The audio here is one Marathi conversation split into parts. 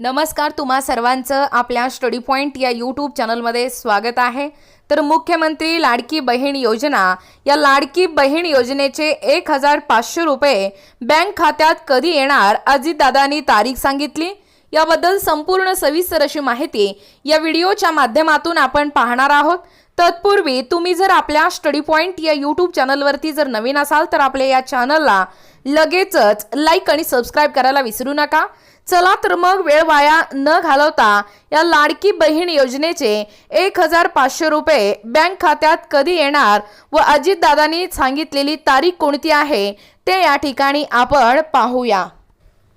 नमस्कार तुम्हा सर्वांचं आपल्या स्टडी पॉईंट या यूट्यूब चॅनलमध्ये स्वागत आहे. तर मुख्यमंत्री लाडकी बहीण योजना या लाडकी बहीण योजनेचे एक हजार पाचशे रुपये बँक खात्यात कधी येणार अजितदादांनी तारीख सांगितली? याबद्दल संपूर्ण सविस्तर अशी माहिती या व्हिडिओच्या माध्यमातून आपण पाहणार आहोत. तत्पूर्वी तुम्ही जर आपल्या स्टडी पॉईंट या यूट्यूब चॅनलवरती जर नवीन असाल तर आपल्या या चॅनलला लगेचच लाईक आणि सबस्क्राईब करायला विसरू नका. चला तर मग वेळ वाया न घालवता या लाडकी बहीण योजनेचे एक हजार पाचशे रुपये बँक खात्यात कधी येणार व अजितदादांनी सांगितलेली तारीख कोणती आहे ते या ठिकाणी आपण पाहूया.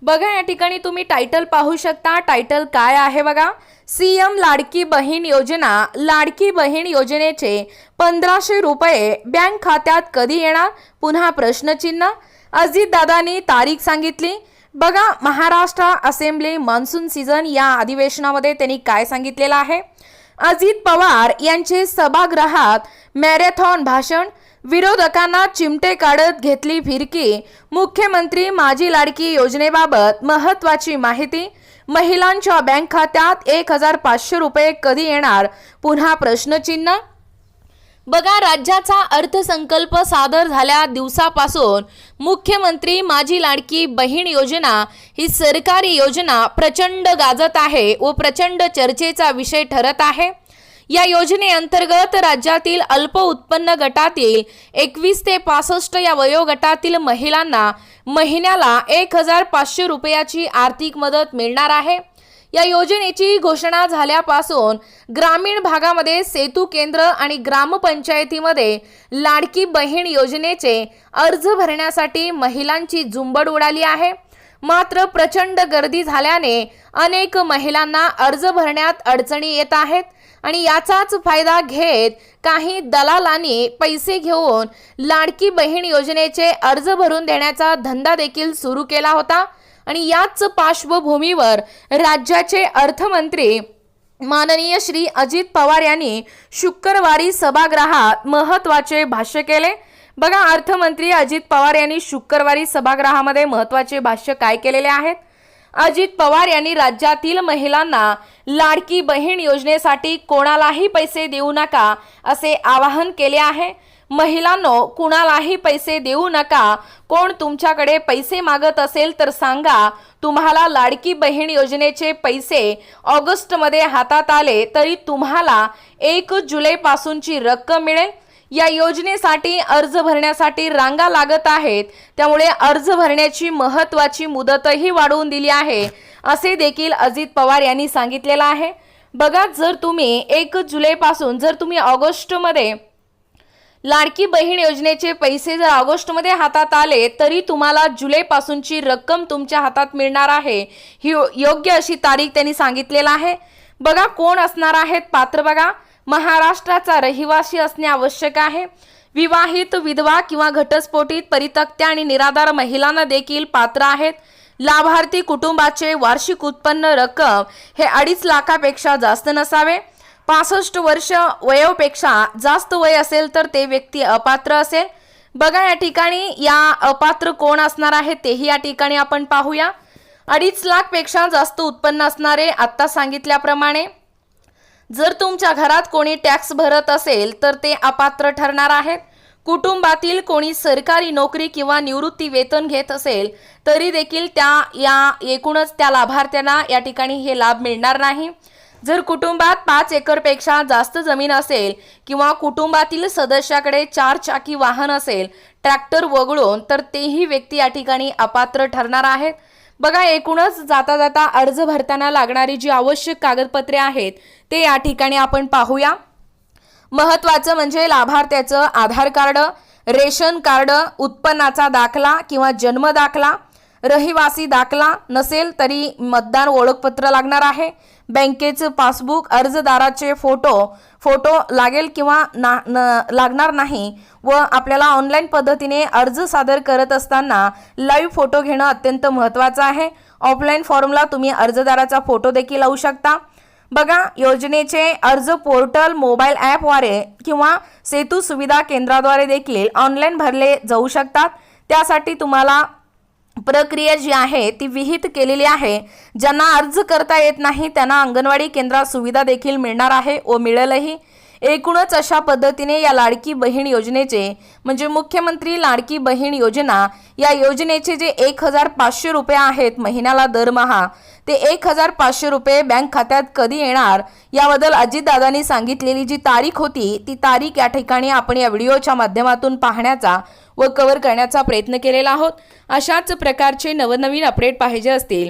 बघा या ठिकाणी तुम्ही टायटल पाहू शकता. टायटल काय आहे बघा? सी एम लाडकी बहीण योजना. लाडकी बहीण योजनेचे पंधराशे रुपये बँक खात्यात कधी येणार? पुन्हा प्रश्नचिन्ह. अजितदादांनी तारीख सांगितली. बघा महाराष्ट्र असेंब्ली मान्सून सीझन या अधिवेशनामध्ये त्यांनी काय सांगितलेलं आहे? अजित पवार यांचे सभागृहात मॅरेथॉन भाषण विरोधकांना चिमटे काढत घेतली फिरकी मुख्यमंत्री माझी लाडकी योजनेबाबत महत्वाची माहिती महिलांच्या बँक खात्यात एक हजार पाचशे रुपये कधी येणार? पुन्हा प्रश्नचिन्ह बघा राज्याचा अर्थसंकल्प सादर झाल्या दिवसापासून मुख्यमंत्री माझी लाडकी बहीण योजना ही सरकारी योजना प्रचंड गाजत आहे व प्रचंड चर्चेचा विषय ठरत आहे. या योजनेअंतर्गत राज्यातील अल्प उत्पन्न गटातील एकवीस ते पासष्ट या वयोगटातील महिलांना महिन्याला एक हजार पाचशे रुपयाची आर्थिक मदत मिळणार आहे. या योजनेची घोषणा झाल्यापासून ग्रामीण भागामध्ये सेतू केंद्र आणि ग्रामपंचायतीमध्ये लाडकी बहीण योजनेचे अर्ज भरण्यासाठी महिलांची झुंबड उडाली आहे. मात्र प्रचंड गर्दी झाल्याने अनेक महिलांना अर्ज भरण्यात अडचणी येत आहेत आणि याचाच फायदा घेत काही दलालांनी पैसे घेऊन लाडकी बहीण योजनेचे अर्ज भरून देण्याचा धंदा देखील सुरू केला होता. आणि याच पार्श्वभूमीवर राज्याचे अर्थमंत्री माननीय श्री अजित पवार यांनी शुक्रवारी सभागृहात महत्त्वाचे भाष्य केले. बघा अर्थमंत्री अजित पवार यांनी शुक्रवारी सभागृहामध्ये महत्त्वाचे भाष्य काय केलेले आहेत? अजित पवार यांनी राज्यातील महिलांना लाडकी बहीण योजनेसाठी कोणालाही पैसे देऊ नका असे आवाहन केले आहे. महिलांनो कुणालाही पैसे देऊ नका. कोण तुमच्याकडे पैसे मागत असेल तर सांगा तुम्हाला लाडकी बहीण योजनेचे पैसे ऑगस्टमध्ये हातात आले तरी तुम्हाला एक जुलैपासूनची रक्कम मिळेल. या योजनेसाठी अर्ज भरण्यासाठी रांगा लागत आहेत. त्यामुळे अर्ज भरण्याची महत्वाची मुदतही वाढवून दिली आहे. असे देखील अजित पवार यांनी सांगितलेलं आहे. बघा जर तुम्ही एक जुलैपासून जर तुम्ही ऑगस्टमध्ये लाडकी बहीण योजनेचे पैसे जर ऑगस्टमध्ये हातात आले तरी तुम्हाला जुलैपासूनची रक्कम तुमच्या हातात मिळणार आहे. ही यो- योग्य अशी तारीख त्यांनी सांगितलेलं आहे. बघा कोण असणार आहेत पात्र बघा. महाराष्ट्राचा रहिवासी असणे आवश्यक आहे. विवाहित विधवा किंवा घटस्फोटीत परितक्त्या आणि निराधार महिलांना देखील पात्र आहेत. लाभार्थी कुटुंबाचे वार्षिक उत्पन्न रक्कम हे अडीच लाखापेक्षा जास्त नसावे. पासष्ट वर्ष वयोपेक्षा जास्त वय असेल तर ते व्यक्ती अपात्र असेल. बघा या ठिकाणी या अपात्र कोण असणार आहे तेही या ठिकाणी आपण पाहूया. अडीच लाखपेक्षा जास्त उत्पन्न असणारे आत्ता सांगितल्याप्रमाणे जर तुमच्या घरात कोणी टॅक्स भरत असेल तर ते अपात्र ठरणार आहेत. कुटुंबातील कोणी सरकारी नोकरी किंवा निवृत्ती वेतन घेत असेल तरी देखील त्या या एकूणच त्या लाभार्थ्यांना या ठिकाणी हे लाभ मिळणार नाही. जर कुटुंबात पाच एकरपेक्षा जास्त जमीन असेल किंवा कुटुंबातील सदस्याकडे चार चाकी वाहन असेल ट्रॅक्टर वगळून तर तेही व्यक्ती या ठिकाणी अपात्र ठरणार आहेत. बघा एकूणच जाता जाता अर्ज भरताना लागणारी जी आवश्यक कागदपत्रे आहेत ते या ठिकाणी आपण पाहूया. महत्त्वाचं म्हणजे लाभार्थ्याचं आधार कार्ड रेशन कार्ड उत्पन्नाचा दाखला किंवा जन्म दाखला. रहिवासी दाखला नसेल तरी मतदार ओळखपत्र लागणार आहे. बँकेचं पासबुक अर्जदाराचे फोटो फोटो लागेल किंवा ना न लागणार नाही व आपल्याला ऑनलाईन पद्धतीने अर्ज सादर करत असताना लाईव्ह फोटो घेणं अत्यंत महत्त्वाचं आहे. ऑफलाईन फॉर्मला तुम्ही अर्जदाराचा फोटो देखील लावू शकता. बघा योजनेचे अर्ज पोर्टल मोबाईल ॲपद्वारे किंवा सेतू सुविधा केंद्राद्वारे देखील ऑनलाईन भरले जाऊ शकतात. त्यासाठी तुम्हाला प्रक्रिया जी आहे ती विहित केलेली आहे. ज्यांना अर्ज करता येत नाही त्यांना अंगणवाडी केंद्रात सुविधा देखील मिळणार आहे व मिळेलही. एकूणच अशा पद्धतीने या लाडकी बहीण योजनेचे म्हणजे मुख्यमंत्री लाडकी बहीण योजना या योजनेचे जे एक हजार पाचशे रुपये आहेत महिन्याला दरमहा ते एक हजार पाचशे रुपये बँक खात्यात कधी येणार याबद्दल अजितदादांनी सांगितलेली जी तारीख होती ती तारीख या ठिकाणी आपण या व्हिडिओच्या माध्यमातून पाहण्याचा व कव्हर करण्याचा प्रयत्न केलेला आहोत. अशाच प्रकारचे नवनवीन अपडेट पाहिजे असतील